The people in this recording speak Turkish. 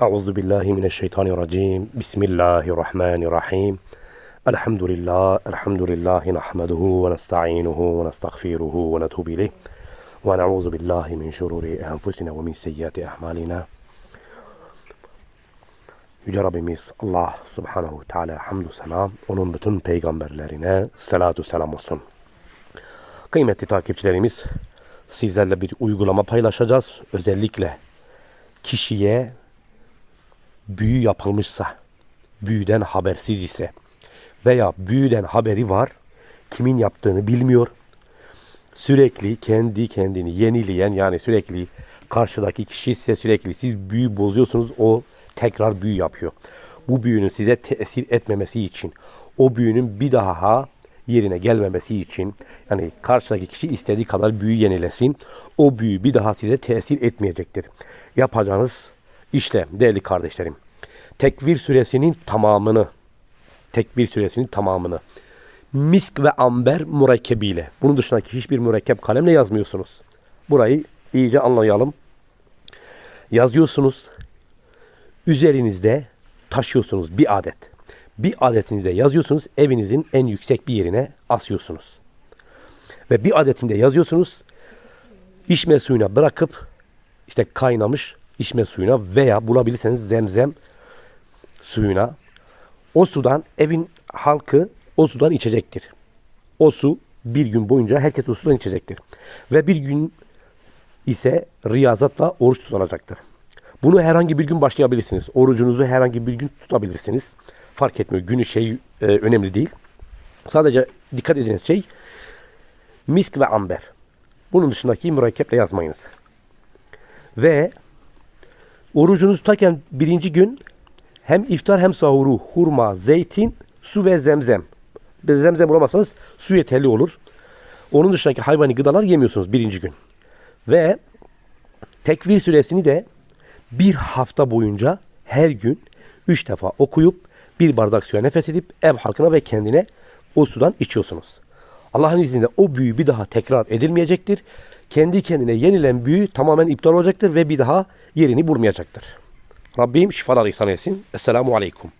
Euzu billahi mineşşeytanirracim. Bismillahirrahmanirrahim. Elhamdülillah, elhamdülillahi nahmeduhu ve nesta'inuhu ve nestağfiruhu ve netubu ileyh. Ve na'uzu billahi min şururi enfusina ve min seyyiati a'malina. Yüce Rabbimiz Allah Subhanahu Teala hamdü selam onun bütün peygamberlerine salatu selam olsun. Kıymetli takipçilerimiz sizlerle bir uygulama paylaşacağız. Özellikle kişiye büyü yapılmışsa, büyüden habersiz ise veya büyüden haberi var, kimin yaptığını bilmiyor. Sürekli kendi kendini yenileyen yani sürekli karşıdaki kişi size sürekli siz büyü bozuyorsunuz o tekrar büyü yapıyor. Bu büyünün size tesir etmemesi için, o büyünün bir daha yerine gelmemesi için yani karşıdaki kişi istediği kadar büyü yenilesin. O büyü bir daha size tesir etmeyecektir. Yapacağınız işlem değerli kardeşlerim. Tekvir suresinin tamamını tekvir suresinin tamamını misk ve amber mürekkebiyle bunun dışındaki hiçbir mürekkep kalemle yazmıyorsunuz. Burayı iyice anlayalım. Yazıyorsunuz. Üzerinizde taşıyorsunuz bir adet. Bir adetinizde yazıyorsunuz. Evinizin en yüksek bir yerine asıyorsunuz. Ve bir adetinde yazıyorsunuz. içme suyuna bırakıp işte kaynamış içme suyuna veya bulabilirseniz zemzem suyuna o sudan evin halkı o sudan içecektir. O su bir gün boyunca herkes o sudan içecektir. Ve bir gün ise riyazatla oruç tutulacaktır. Bunu herhangi bir gün başlayabilirsiniz. Orucunuzu herhangi bir gün tutabilirsiniz. Fark etmiyor. Günü şey e, önemli değil. Sadece dikkat ediniz şey misk ve amber. Bunun dışındaki mürekkeple yazmayınız. Ve orucunuzu tutarken birinci gün hem iftar hem sahuru, hurma, zeytin, su ve zemzem. Zemzem bulamazsanız su yeterli olur. Onun dışındaki hayvani gıdalar yemiyorsunuz birinci gün. Ve tekvir süresini de bir hafta boyunca her gün üç defa okuyup bir bardak suya nefes edip ev halkına ve kendine o sudan içiyorsunuz. Allah'ın izniyle o büyü bir daha tekrar edilmeyecektir. Kendi kendine yenilen büyü tamamen iptal olacaktır ve bir daha yerini bulmayacaktır. Rabbim şifalar ihsan etsin. Esselamu Aleyküm.